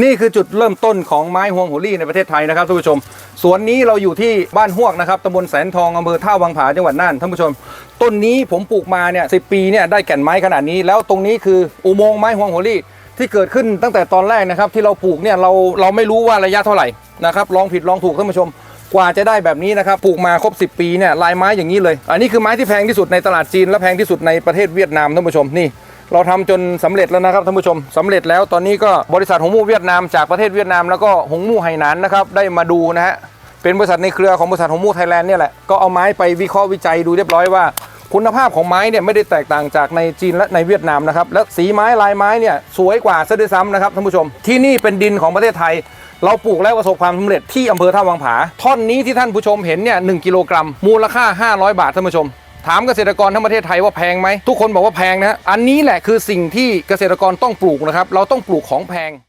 นี่คือจุดเริ่มต้นของไม้ฮวงหัวลี่ในประเทศไทยนะครับท่านผู้ชม สวนนี้เราอยู่ที่บ้านฮวกนะครับตำบลแสนทองอำเภอท่าวังผาจังหวัดน่านท่านผู้ชม ต้นนี้ผมปลูกมาเนี่ยสิปีเนี่ยได้แก่นไม้ขนาดนี้ แล้วตรงนี้คืออุโมงค์ไม้ฮวงหัวลี่ที่เกิดขึ้นตั้งแต่ตอนแรกนะครับที่เราปลูกเนี่ยเราเราไม่รู้ว่าระยะเท่าไหร่นะครับลองผิดลองถูกท่านผู้ชมกว่าจะได้แบบนี้นะครับปลูกมาครบ 10 ปีเนี่ยลายไม้อย่างนี้เลย อันนี้คือไม้ที่แพงที่สุดในตลาดจีนและแพงที่สุดในประเทศเวียดนามท่านผู้ชมนี่ เราทำจนสำเร็จแล้วนะครับท่านผู้ชมสำเร็จแล้วตอนนี้ก็บริษัทหงมู่เวียดนามจากประเทศเวียดนามแล้วก็หงมู่ไหหนานนะครับได้มาดูนะฮะเป็นบริษัทในเครือของบริษัทหงมู่ไทยแลนด์เนี่ยแหละก็เอาไม้ไปวิเคราะห์วิจัยดูเรียบร้อยว่าคุณภาพของไม้เนี่ยไม่ได้แตกต่างจากในจีนและในเวียดนามนะครับและสีไม้ลายไม้เนี่ยสวยกว่าซะด้วยซ้ำนะครับท่านผู้ชม ที่นี่เป็นดินของประเทศไทย เราปลูกแล้วประสบความสำเร็จที่อำเภอท่าวังผา ท่อนนี้ที่ท่านผู้ชมเห็นเนี่ยหกิโลกรัมมูลค่า 500 บาทท่านผู้ชม ถามเกษตรกรทั้งประเทศไทยว่าแพงไหมทุกคนบอกว่าแพงนะอันนี้แหละคือสิ่งที่เกษตรกรต้องปลูกนะครับ เราต้องปลูกของแพง